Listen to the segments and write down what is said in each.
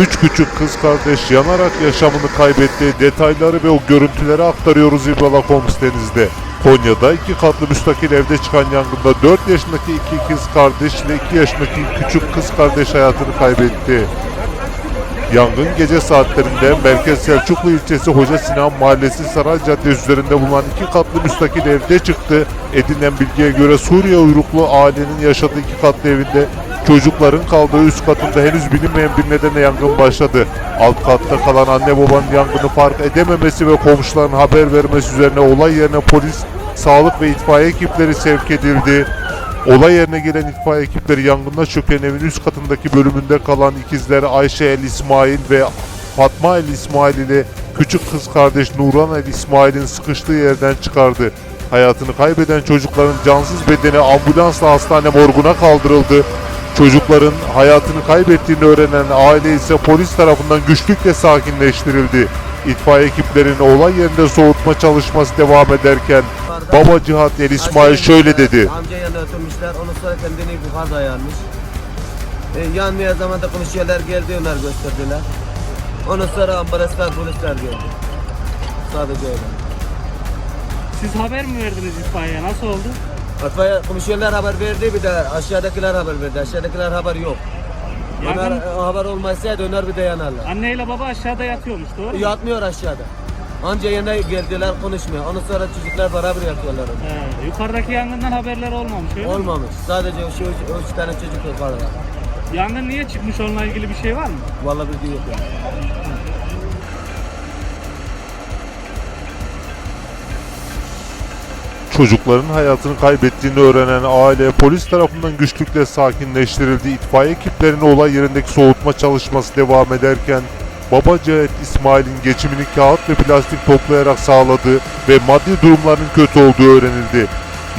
Üç küçük kız kardeş yanarak yaşamını kaybettiği detayları ve o görüntüleri aktarıyoruz İbrala.com sitemizde. Konya'da iki katlı müstakil evde çıkan yangında 4 yaşındaki iki kız kardeş ile 2 yaşındaki küçük kız kardeş hayatını kaybetti. Yangın gece saatlerinde Merkez Selçuklu ilçesi Hoca Sinan Mahallesi Saray Caddesi üzerinde bulunan iki katlı müstakil evde çıktı. Edinilen bilgiye göre Suriye uyruklu ailenin yaşadığı iki katlı evinde çocukların kaldığı üst katında henüz bilinmeyen bir nedenle yangın başladı. Alt katta kalan anne babanın yangını fark edememesi ve komşuların haber vermesi üzerine olay yerine polis, sağlık ve itfaiye ekipleri sevk edildi. Olay yerine gelen itfaiye ekipleri yangında çöken evin üst katındaki bölümünde kalan ikizler Ayşe El İsmail ve Fatma El İsmail ile küçük kız kardeş Nuran El İsmail'in sıkıştığı yerden çıkardı. Hayatını kaybeden çocukların cansız bedeni ambulansla hastane morguna kaldırıldı. Çocukların hayatını kaybettiğini öğrenen aile ise polis tarafından güçlükle sakinleştirildi. İtfaiye ekiplerinin olay yerinde soğutma çalışması devam ederken Baba Cihat El İsmail şöyle dedi. Amca yanına oturmuşlar. Onu sonra kendini buhar dayanmış. E, yanmaya zamanda komşular geldi onlar gösterdiler. Ondan sonra ambulanslar polisler geldi. Sadece öyle. Siz haber mi verdiniz itfaiyeye? Nasıl oldu? Hatta komşular haber verdi bir de aşağıdakiler haber verdi. Aşağıdakiler haber yok. Onlar e, haber olmazsa döner bir de yanarlar. Anne ile baba aşağıda yatıyormuş doğru mu? Yatmıyor aşağıda. Anca yanına geldiler konuşmuyor. Ondan sonra çocuklar beraber yatıyorlar. He, yukarıdaki yangından haberler olmamış öyle mi? Olmamış. Sadece o, şu, o üç tane çocuk var. Yangın niye çıkmış onunla ilgili bir şey var mı? Vallahi bildiği yok yani. Çocukların hayatını kaybettiğini öğrenen aile polis tarafından güçlükle sakinleştirildi. İtfaiye ekiplerinin olay yerindeki soğutma çalışması devam ederken Baba Cihat İsmail'in geçimini kağıt ve plastik toplayarak sağladığı ve maddi durumlarının kötü olduğu öğrenildi.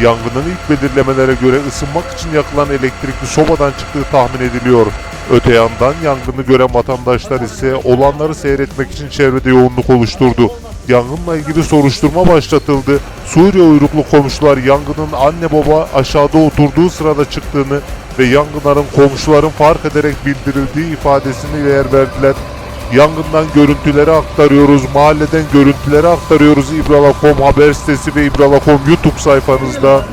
Yangının ilk belirlemelere göre ısınmak için yakılan elektrikli sobadan çıktığı tahmin ediliyor. Öte yandan yangını gören vatandaşlar ise olanları seyretmek için çevrede yoğunluk oluşturdu. Yangınla ilgili soruşturma başlatıldı. Suriye uyruklu komşular yangının anne baba aşağıda oturduğu sırada çıktığını ve yangınların komşuların fark ederek bildirildiği ifadesini yer verdiler. Yangından görüntüleri aktarıyoruz, mahalleden görüntüleri aktarıyoruz İbrala.com haber sitesi ve İbrala.com YouTube sayfanızda.